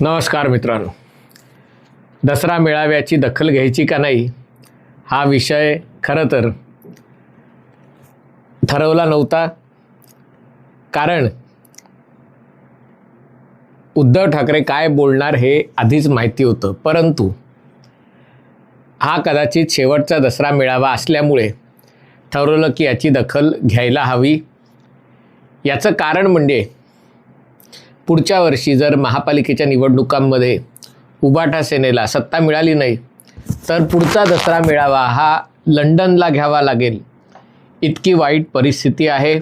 नमस्कार मित्रांनो. दसरा मेळाव्याची दखल घ्यायची का नाही हा विषय खरं तर ठरवला नव्हता. कारण उद्धव ठाकरे काय बोलणार हे आधीच माहिती होतं. परंतु हा कदाचित शेवटचा दसरा मेळावा असल्यामुळे ठरवलं की याची दखल घ्यायला हवी. याचं कारण म्हणजे पुढच्या वर्षी जर महापालिकेच्या निवडणुकांमध्ये उबाटा सेनेला सत्ता मिळाली नाही तर पुढचा दसरा मेळावा हा लंडनला घ्यावा लागेल. इतकी वाईट परिस्थिती आहे.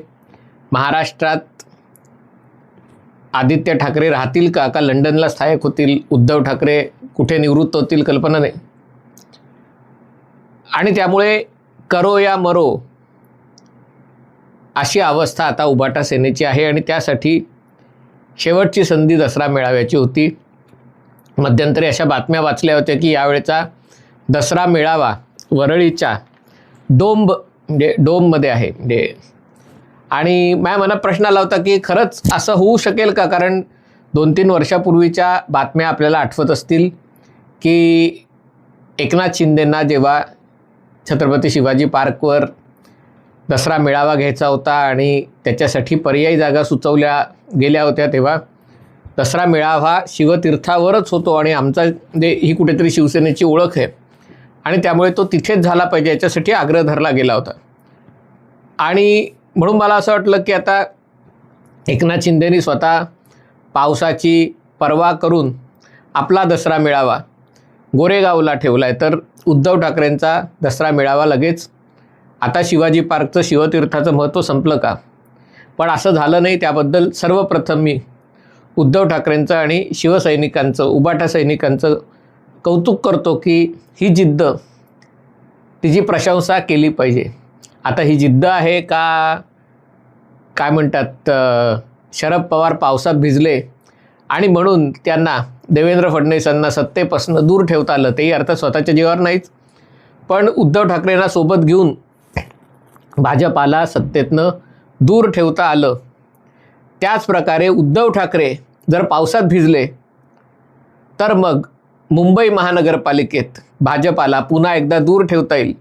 महाराष्ट्रात आदित्य ठाकरे राहतील का? का लंडनला स्थायक होतील? उद्धव ठाकरे कुठे निवृत्त होतील? कल्पना नाही. आणि त्यामुळे करो या मरो अशी अवस्था आता उबाटा सेनेची आहे आणि त्यासाठी शेवटची संधी दसरा मेळाव्याची होती. मध्यंतरी अशा बातम्या वाचल्या होत्या की यावेळेचा दसरा मेळावा वरळीच्या डोंब म्हणजे डोममध्ये आहे. म्हणजे आणि माझ्या मनात प्रश्न आला होता की खरंच असं होऊ शकेल का? कारण दोन तीन वर्षापूर्वीच्या बातम्या आपल्याला आठवत असतील की एकनाथ शिंदेंना जेव्हा छत्रपती शिवाजी पार्कवर दसरा मेळावा घ्यायचा होता आणि त्याच्यासाठी पर्यायी जागा सुचवल्या गेल्या होत्या तेव्हा. दसरा मेळावा शिवतीर्थावरच होतो आणि आमचा जे ही कुठेतरी शिवसेनेची ओळख आहे. आणि त्यामुळे तो तिथेच झाला पाहिजे याच्यासाठी आग्रह धरला गेला होता. आणि म्हणून मला असं वाटलं की आता एकनाथ शिंदेनी स्वतः पावसाची पर्वा करून आपला दसरा मेळावा गोरेगावला ठेवला आहे तर उद्धव ठाकरेंचा दसरा मेळावा लगेच. आता शिवाजी पार्कचं शिवतीर्थाचं महत्त्व संपलं का? पण असं झालं नाही त्याबद्दल सर्वप्रथम मी उद्धव ठाकरेंचं आणि शिवसैनिकांचं उबाटा सैनिकांचं कौतुक करतो की ही जिद्द तिची प्रशंसा केली पाहिजे. आता ही जिद्द आहे का? काय म्हणतात शरद पवार पावसात भिजले आणि म्हणून त्यांना देवेंद्र फडणवीसांना सत्तेपासून दूर ठेवता आलं तेही अर्थात स्वतःच्या जीवावर नाहीच. पण उद्धव ठाकरेंना सोबत घेऊन भाजपाला सत्तेतनं दूर ठेवता आलं. त्याच प्रकारे उद्धव ठाकरे जर पावसात भिजले तर मग मुंबई महानगरपालिकेत भाजपाला पुन्हा एकदा दूर ठेवता येईल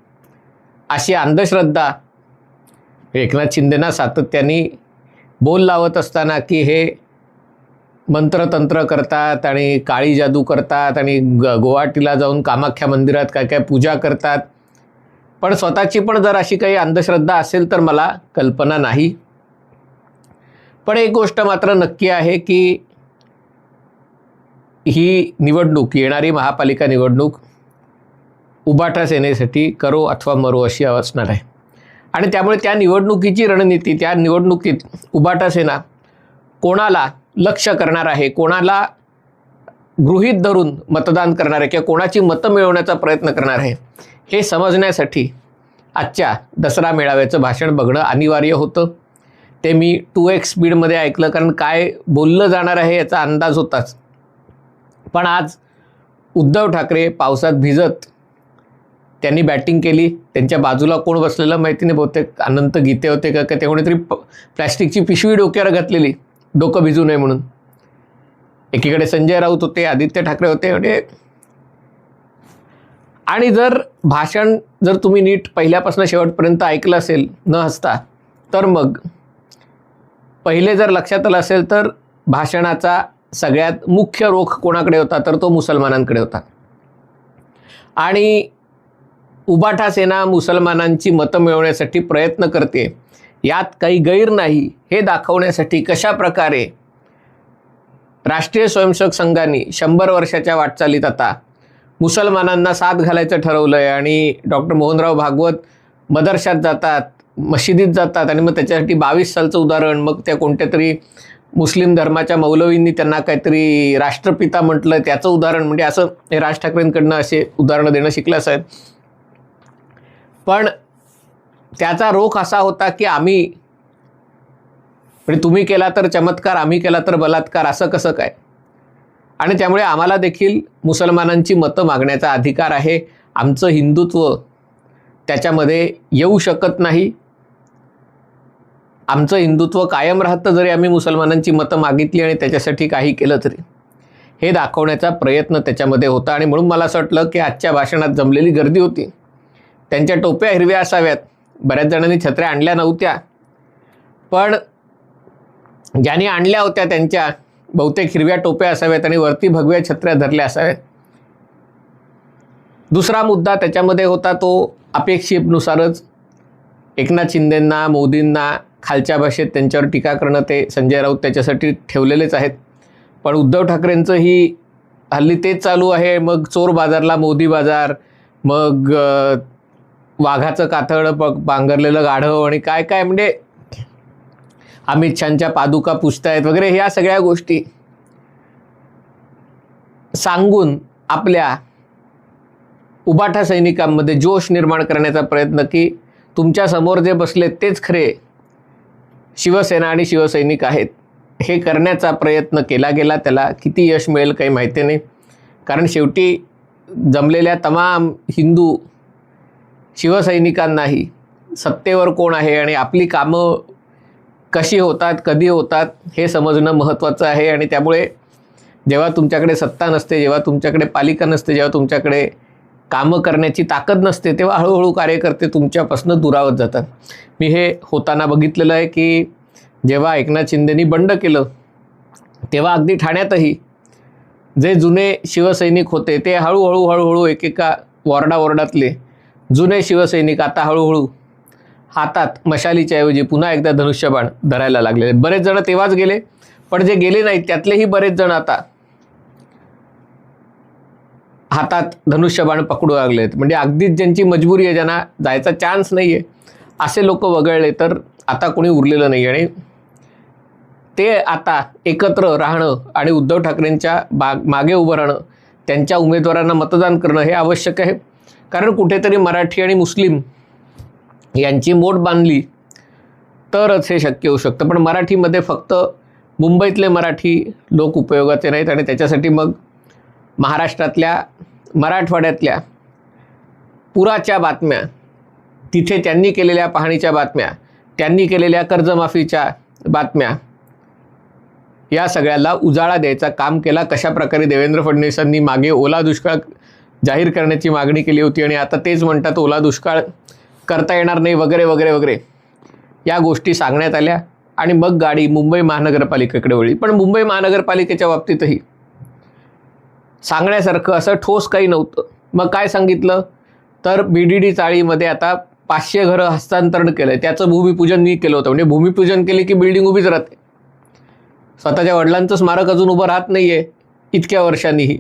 अशी अंधश्रद्धा एकनाथ शिंदेना सातत्याने बोल लावत असताना की हे मंत्रतंत्र करतात आणि काळी जादू करतात आणि ग गुवाहाटीला जाऊन कामाख्या मंदिरात काय काय पूजा करतात. पण स्वतःची पण जर अशी काही अंधश्रद्धा असेल तर मला कल्पना नाही. पण एक गोष्ट मात्र नक्की आहे की ही निवडणूक येणारी महापालिका निवडणूक उबाटा सेनेसाठी करो अथवा मरो अशी असणार आहे. आणि त्यामुळे त्या निवडणुकीची रणनीती त्या निवडणुकीत उबाटा सेना कोणाला लक्ष करणार आहे? कोणाला गृहीत धरून मतदान करणार आहे किंवा कोणाची मतं मिळवण्याचा प्रयत्न करणार आहे? हे समजण्यासाठी आजच्या दसरा मेळाव्याचं भाषण बघणं अनिवार्य होतं. ते मी टू एक्स स्पीडमध्ये ऐकलं कारण काय बोललं जाणार आहे याचा अंदाज होताच. पण आज उद्धव ठाकरे पावसात भिजत त्यांनी बॅटिंग केली. त्यांच्या बाजूला कोण बसलेलं माहिती नाही बहुतेक अनंत गीते होते का का ते कोणीतरी प प्लॅस्टिकची पिशवी डोक्यावर घातलेली. डोकं भिजू नये म्हणून. एकीकडे संजय राऊत होते आदित्य ठाकरे होते म्हणजे आणि जर भाषण जर तुम्ही नीट पहिल्यापासून शेवटपर्यंत ऐकलं असेल न हसता तर मग पहिले जर लक्षात आलं असेल तर भाषणाचा सगळ्यात मुख्य रोख कोणाकडे होता तर तो मुसलमानांकडे होता. आणि उबाठा सेना मुसलमानांची मतं मिळवण्यासाठी प्रयत्न करते यात काही गैर नाही. हे दाखवण्यासाठी कशा प्रकारे राष्ट्रीय स्वयंसेवक संघाने शंभर वर्षाच्या वाटचालीत आता मुसलमानांना साथ घालायचं ठरवलं आहे आणि डॉक्टर मोहनराव भागवत मदरशात जातात मशिदीत जातात आणि मग त्याच्यासाठी बावीस सालचं उदाहरण मग त्या कोणत्या तरी मुस्लिम धर्माच्या मौलवींनी त्यांना काहीतरी राष्ट्रपिता म्हटलं त्याचं उदाहरण म्हणजे असं हे राज ठाकरेंकडनं असे उदाहरणं देणं शिकलं आहेत. पण त्याचा रोख असा होता की आम्ही म्हणजे तुम्ही केला तर चमत्कार आम्ही केला तर बलात्कार असं कसं काय? आणि त्यामुळे आम्हाला देखील मुसलमानांची मतं मागण्याचा अधिकार आहे. आमचं हिंदुत्व त्याच्यामध्ये येऊ शकत नाही. आमचं हिंदुत्व कायम राहतं जरी आम्ही मुसलमानांची मतं मागितली आणि त्याच्यासाठी काही केलं तरी. हे दाखवण्याचा प्रयत्न त्याच्यामध्ये होता आणि म्हणून मला असं वाटलं की आजच्या भाषणात जमलेली गर्दी होती. त्यांच्या टोप्या हिरव्या असाव्यात. बऱ्याच जणांनी छत्र्या आणल्या नव्हत्या. पण ज्यांनी आणल्या होत्या त्यांच्या बहुतेक हिरव्या टोप्या असाव्यात आणि वरती भगव्या छत्र्या धरल्या असाव्यात. दुसरा मुद्दा त्याच्यामध्ये होता तो अपेक्षेनुसारच एकनाथ शिंदेंना मोदींना खालच्या भाषेत त्यांच्यावर टीका करणं ते संजय राऊत त्याच्यासाठी ठेवलेलेच आहेत. पण उद्धव ठाकरेंचंही हल्ली तेच चालू आहे. मग चोर बाजारला मोदी बाजार मग वाघाचं कातळ प- पांघरलेलं गाढव आणि काय काय म्हणजे अमित शहाच्या पादुका पुजतायत वगैरे ह्या सगळ्या गोष्टी सांगून आपल्या उबाठा सैनिकांमध्ये जोश निर्माण करण्याचा प्रयत्न की तुमच्यासमोर जे बसले तेच खरे शिवसेना आणि शिवसैनिक आहेत. हे करण्याचा प्रयत्न केला गेला त्याला किती यश मिळेल काही माहिती नाही. कारण शेवटी जमलेल्या तमाम हिंदू शिवसैनिकांनाही. सत्तेवर कोण आहे आणि आपली कामं कशी होतात कधी होतात हे समजणं महत्त्वाचं आहे आणि त्यामुळे जेव्हा तुमच्याकडे सत्ता नसते जेव्हा तुमच्याकडे पालिका नसते जेव्हा तुमच्याकडे कामं करण्याची ताकद नसते तेव्हा हळूहळू कार्यकर्ते तुमच्यापासून दुरावत जातात. मी हे होताना बघितलेलं आहे की जेव्हा एकनाथ शिंदेनी बंड केलं तेव्हा अगदी ठाण्यातही जे जुने शिवसैनिक होते ते हळूहळू हळूहळू एकेका वॉर्डावॉर्डातले जुने शिवसैनिक आता हळूहळू हातात मशालीच्या ऐवजी पुन्हा एकदा धनुष्यबाण धरायला लागलेले बरेच जण तेव्हाच गेले पण जे गेले नाहीत त्यातलेही बरेच जण आता हातात धनुष्यबाण पकडू लागलेत म्हणजे अगदीच ज्यांची मजबुरी आहे ज्यांना जायचा चान्स नाही आहे असे लोक वगळले तर आता कोणी उरलेलं नाही आणि ते आता एकत्र राहणं आणि उद्धव ठाकरेंच्या बाग मागे उभं राहणं त्यांच्या उमेदवारांना मतदान करणं हे आवश्यक आहे. कारण कुठेतरी मराठी आणि मुस्लिम यांची मोठ बांधली तरच हे शक्य होऊ शकतं. पण मराठीमध्ये फक्त मुंबईतले मराठी लोक उपयोगाचे नाहीत आणि त्याच्यासाठी मग महाराष्ट्रातल्या मराठवाड्यातल्या पुराच्या बातम्या तिथे त्यांनी केलेल्या पाहणीच्या बातम्या त्यांनी केलेल्या कर्जमाफीच्या बातम्या या सगळ्याला उजाळा द्यायचा काम केला कशा प्रकारे देवेंद्र फडणवीसांनी मागे ओला दुष्काळ जाहीर करण्याची मागणी केली होती आणि आता तेच म्हणतात ओला दुष्काळ करता येणार नाही वगैरे वगैरे वगैरे. या गोष्टी सांगण्यात आल्या आणि मग गाडी मुंबई महानगरपालिकेकडे वळली. पण मुंबई महानगरपालिकेच्या बाबतीतही सांगण्यासारखं असं ठोस काही नव्हतं. मग काय सांगितलं? तर बी डी डी चाळीमध्ये आता पाचशे घरं हस्तांतरण केलं आहे त्याचं भूमिपूजन मी केलं होतं. म्हणजे भूमिपूजन केले की बिल्डिंग उभीच राहते. स्वतःच्या वडिलांचं स्मारक अजून उभं राहत नाही आहे इतक्या वर्षांनीही.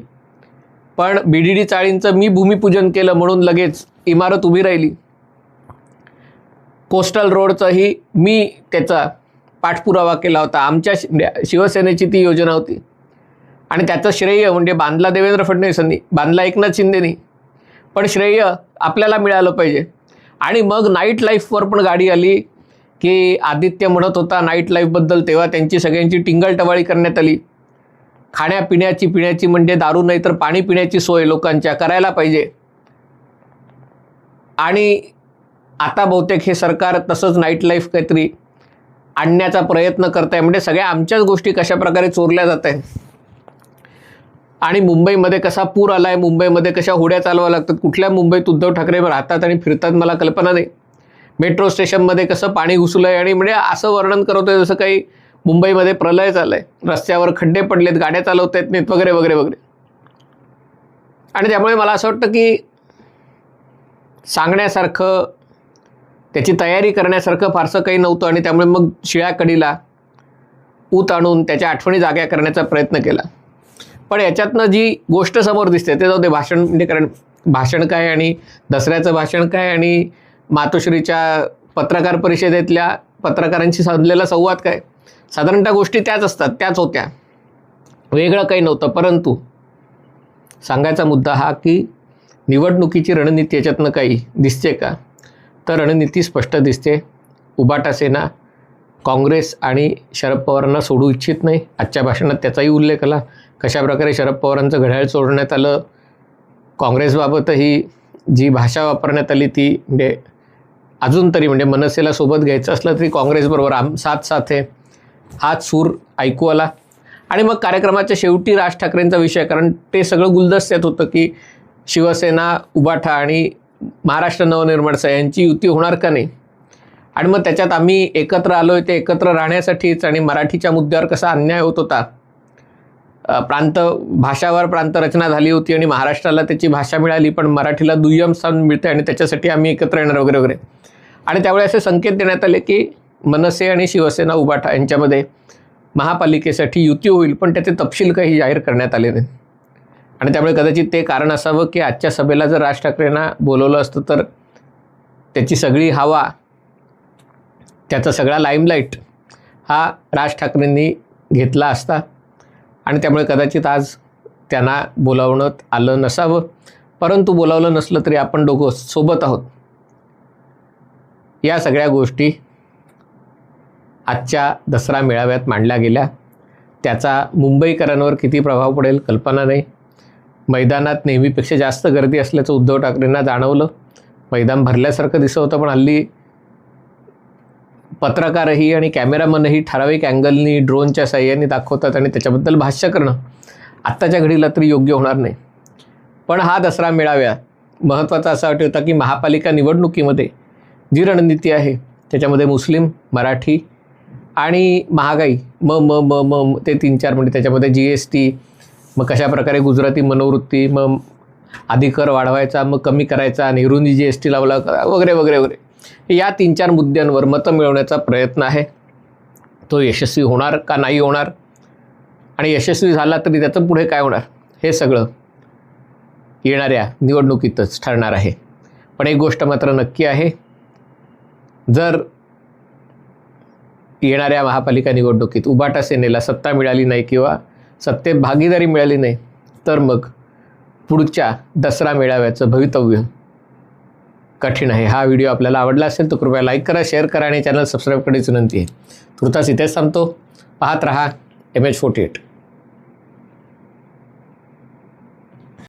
पण बी डी डी चाळींचं मी भूमिपूजन केलं म्हणून लगेच इमारत उभी राहिली. कोस्टल रोडचंही मी त्याचा पाठपुरावा केला होता. आमच्या म्हणजे शिवसेनेची ती योजना होती. आणि त्याचं श्रेय म्हणजे बांधला देवेंद्र फडणवीसांनी बांधला एकनाथ शिंदेनी. पण श्रेय आपल्याला मिळालं पाहिजे. आणि मग नाईट लाईफवर पण गाडी आली की आदित्य म्हणत होता नाईट लाईफबद्दल तेव्हा त्यांची सगळ्यांची टिंगलटवाळी करण्यात आली. खाण्यापिण्याची पिण्याची म्हणजे दारू नाही तर पाणी पिण्याची सोय लोकांच्या करायला पाहिजे. आणि आता बहुतेक हे सरकार तसंच नाईट लाईफ काहीतरी आणण्याचा प्रयत्न करत आहे म्हणजे सगळ्या आमच्याच गोष्टी कशाप्रकारे चोरल्या जात आहेत? आणि मुंबईमध्ये कसा पूर आला आहे मुंबईमध्ये कशा होड्या चालवा लागतात? कुठल्या मुंबईत उद्धव ठाकरे राहतात आणि फिरतात मला कल्पना नाही. मेट्रो स्टेशनमध्ये कसं पाणी घुसलं आहे आणि म्हणजे असं वर्णन करत आहे जसं काही मुंबईमध्ये प्रलय झालं आहे रस्त्यावर खड्डे पडलेत गाड्या चालवता येत नाहीत वगैरे वगैरे वगैरे. आणि त्यामुळे मला असं वाटतं की सांगण्यासारखं त्याची तयारी करण्यासारखं फारसं काही नव्हतं आणि त्यामुळे मग शिळ्या कडीला ऊत आणून त्याच्या आठवणी जाग्या करण्याचा प्रयत्न केला. पण याच्यातनं जी गोष्ट समोर दिसते ते जाऊ दे भाषण म्हणजे कारण भाषण काय आणि दसऱ्याचं भाषण काय आणि मातोश्रीच्या पत्रकार परिषदेतल्या पत्रकारांशी साधलेला संवाद काय? साधारणतः गोष्टी त्याच असतात त्याच होत्या. वेगळं काही नव्हतं परंतु सांगायचा मुद्दा हा की निवडणुकीची रणनीती याच्यातनं काही दिसते का? तर रणनीती स्पष्ट दिसते. उबाटा सेना काँग्रेस आणि शरद पवारांना सोडू इच्छित नाही. आजच्या भाषणात त्याचाही उल्लेख आला. कशाप्रकारे शरद पवारांचं घड्याळ सोडण्यात आलं? काँग्रेसबाबतही जी भाषा वापरण्यात आली ती म्हणजे अजून तरी म्हणजे मनसेला सोबत घ्यायचं असलं तरी काँग्रेसबरोबर आम साथ साथ आहे. हाच सूर ऐकू आला. आणि मग कार्यक्रमाच्या शेवटी राज ठाकरेंचा विषय कारण ते सगळं गुलदस्त्यात होतं की शिवसेना उबाठा आणि महाराष्ट्र नवनिर्माण सेना यांची युती होणार का नाही? आणि मग त्याच्यात आम्ही एकत्र आलो ते एकत्र राहण्यासाठीच आणि मराठीच्या मुद्द्यावर कसा अन्याय होत होता. प्रांत भाषावर प्रांतरचना झाली होती आणि महाराष्ट्राला त्याची भाषा मिळाली पण मराठीला दुय्यम स्थान मिळते आणि त्याच्यासाठी आम्ही एकत्र येणार वगैरे वगैरे. आणि त्यावेळी असे संकेत देण्यात आले की मनसे आणि शिवसेना उभाठा यांच्यामध्ये महापालिकेसाठी युती होईल पण त्याचे तपशील काही जाहीर करण्यात आले नाही आणि त्यामुळे कदाचित ते कारण असावं की आजच्या सभेला जर राज ठाकरेंना बोलवलं असतं तर त्याची सगळी हवा त्याचा सगळा लाईमलाईट हा राज ठाकरेंनी घेतला असता. आणि त्यामुळे कदाचित आज त्यांना बोलावण्यात आलं नसावं. परंतु बोलावलं नसलं तरी आपण दोघं सोबत आहोत. या सगळ्या गोष्टी आजच्या दसरा मेळाव्यात मांडल्या गेल्या. त्याचा मुंबईकरांवर किती प्रभाव पडेल कल्पना नाही. मैदानात नेहमीपेक्षा जास्त गर्दी असल्याचं उद्धव ठाकरेंना जाणवलं. मैदान भरल्यासारखं दिसत होतं पण हल्ली पत्रकारही आणि कॅमेरामनही ठराविक अँगलनी ड्रोनच्या साह्याने दाखवतात आणि त्याच्याबद्दल भाष्य करणं आत्ताच्या घडीला तरी योग्य होणार नाही. पण हा दसरा मेळाव्यात महत्त्वाचा असा वाटत होता की महापालिका निवडणुकीमध्ये जी रणनीती आहे. त्याच्यामध्ये मुस्लिम मराठी आणि महागाई. म म म म ते तीन चार म्हणजे त्याच्यामध्ये जी एस टी मग कशा प्रकारे गुजराती मनोवृत्ती मग आधी कर वाढवायचा मग कमी करायचा नेहरूंनी जी एस टी लावला वगैरे वगैरे वगैरे. या तीन चार मुद्द्यांवर मतं मिळवण्याचा प्रयत्न आहे. तो यशस्वी होणार का नाही होणार? आणि यशस्वी झाला तरी त्याचं पुढे काय होणार? हे सगळं येणाऱ्या निवडणुकीतच ठरणार आहे. पण एक गोष्ट मात्र नक्की आहे. जर येणाऱ्या महापालिका निवडणुकीत उबाटा सेनेला सत्ता मिळाली नाही किंवा सत्तेत भागीदारी मिळाली नाही तर मग पुढच्या दसरा मेळाव्याचं भवितव्य कठीण आहे. हा व्हिडिओ आपल्याला आवडला असेल तर कृपया लाईक करा शेअर करा आणि चॅनल सबस्क्राईब करायची विनंती आहे. तुर्तास इथेच सांगतो पाहत रहा एम एच फोर्टी एट.